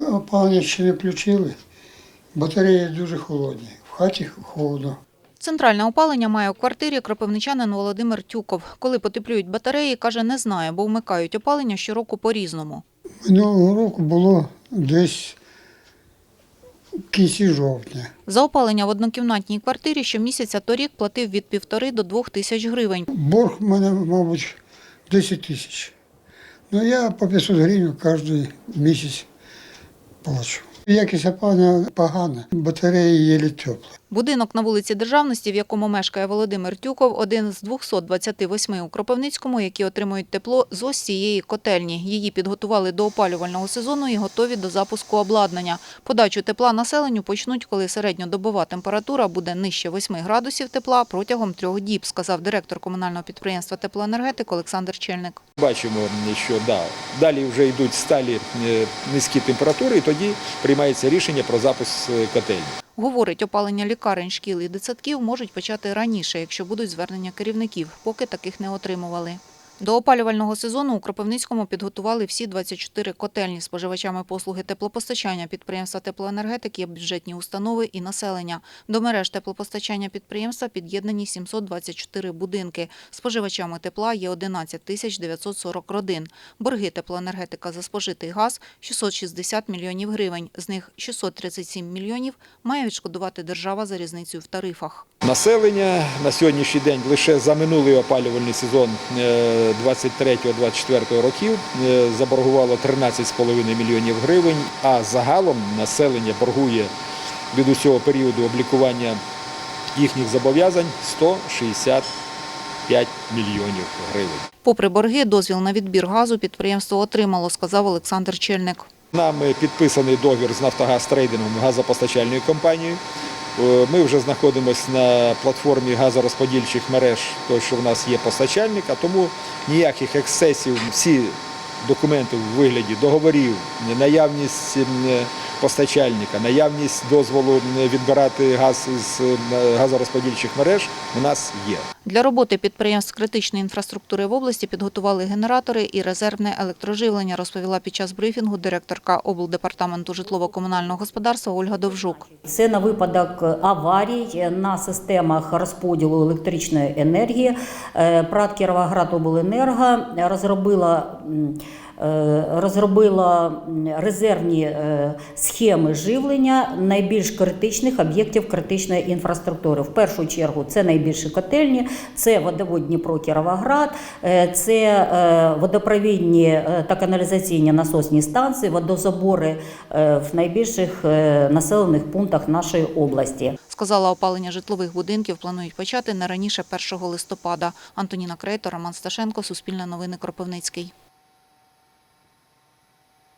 Опалення ще не включили. Батареї дуже холодні. В хаті холодно. Центральне опалення має у квартирі кропивничанин Володимир Тюков. Коли потеплюють батареї, каже, не знає, бо вмикають опалення щороку по-різному. Минулого року було десь в кінці жовтня. За опалення в однокімнатній квартирі щомісяця торік платив від півтори до двох тисяч гривень. Борг у мене, мабуть, 10 тисяч. Ну я по 500 гривень кожен місяць плачу. Якість опалення погана, батареї єлі теплі. Будинок на вулиці Державності, в якому мешкає Володимир Тюков, один з 228 у Кропивницькому, які отримують тепло з ось цієї котельні. Її підготували до опалювального сезону і готові до запуску обладнання. Подачу тепла населенню почнуть, коли середньодобова температура буде нижче 8 градусів тепла протягом трьох діб, сказав директор комунального підприємства теплоенергетик Олександр Чельник. Бачимо, що да, далі вже йдуть сталі е, низькі температури, і тоді приймається рішення про запуск е, котельні. Говорить, опалення лікарень, шкіл і дитсадків можуть почати раніше, якщо будуть звернення керівників, поки таких не отримували. До опалювального сезону у Кропивницькому підготували всі 24 котельні споживачами послуги теплопостачання, підприємства теплоенергетики, бюджетні установи і населення. До мереж теплопостачання підприємства під'єднані 724 будинки. Споживачами тепла є 11 тисяч 940 родин. Борги теплоенергетика за спожитий газ – 660 мільйонів гривень. З них 637 мільйонів має відшкодувати держава за різницю в тарифах. Населення на сьогоднішній день лише за минулий опалювальний сезон е, 23-24 років е, заборгувало 13,5 мільйонів гривень, а загалом населення боргує від усього періоду облікування їхніх зобов'язань 165 мільйонів гривень. Попри борги, дозвіл на відбір газу підприємство отримало, сказав Олександр Чельник. Нами підписаний договір з Нафтогаз трейдингом газопостачальною компанією. Е, Ми вже знаходимося на платформі газорозподільчих мереж, то що в нас є постачальник, а тому ніяких ексцесів, всі документи в вигляді договорів, наявність постачальника, наявність дозволу відбирати газ із е, газорозподільчих мереж у нас є. Для роботи підприємств критичної інфраструктури в області підготували генератори і резервне електроживлення, розповіла під час брифінгу директорка облдепартаменту житлово-комунального господарства Ольга Довжук. Це на випадок аварій на системах розподілу електричної енергії. Е, ПРАТ Кіровоградобленерго розробила м, е, розробила резервні е, схеми живлення найбільш критичних об'єктів критичної інфраструктури. В першу чергу це найбільші котельні, це водовод Дніпро Кіровоград, е, це е, водопровідні е, та каналізаційні насосні станції, водозабори е, в найбільших е, населених пунктах нашої області. Сказала, опалення житлових будинків планують почати не раніше 1 листопада. Антоніна Крейто, Роман Сташенко, Суспільне новини Кропивницький.